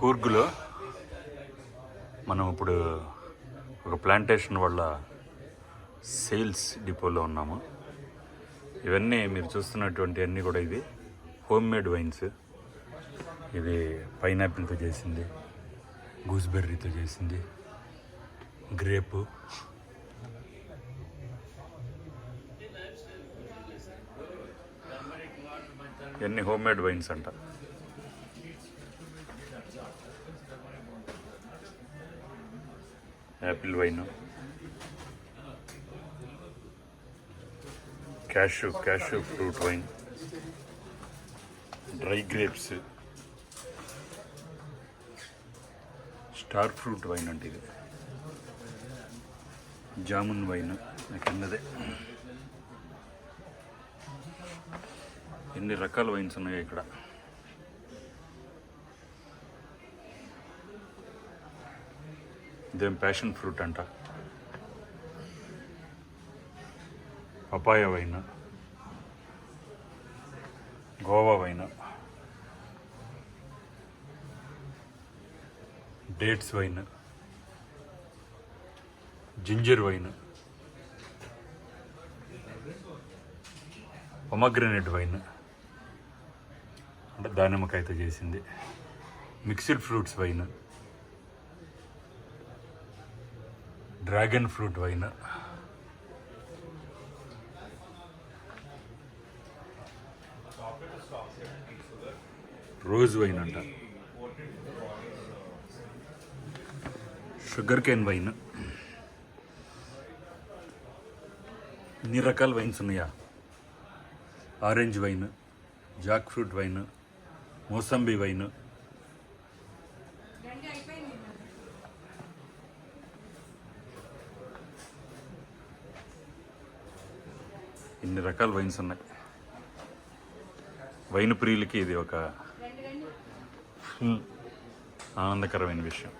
కూర్గులో మనం ఇప్పుడు ఒక ప్లాంటేషన్ వల్ల సేల్స్ డిపోలో ఉన్నాము. ఇవన్నీ మీరు చూస్తున్నటువంటి అన్నీ కూడా ఇది హోమ్ మేడ్ వైన్స్. ఇది పైనాపిల్తో చేసింది గూస్బెర్రీతో చేసింది గ్రేపు. ఇవన్నీ హోమ్ మేడ్ వైన్స్ అంట. Apple wine. Cashew cashew fruit wine. Dry grapes. Star fruit wine అంటే ఇది. జామున్ వైన్ కిందదే ఎన్ని రకాల వైన్స్ ఉన్నాయో ఇక్కడ. ఇదేం ప్యాషన్ ఫ్రూట్ అంట? Papaya wine Goa wine dates wine ginger wine pomegranate wine అంటే దానిమ్మకాయతో చేసింది. Mixed fruits wine. Dragon fruit wine. Rose wine అంట. Sugarcane wine. ఇన్ని రకాల వైన్స్ ఉన్నాయా? Orange wine jackfruit wine mosambi wine ఇన్ని రకాల వైన్స్ ఉన్నాయి. వైన్ ప్రియులకి ఇది ఒక ఫుల్ ఆనందకరమైన విషయం.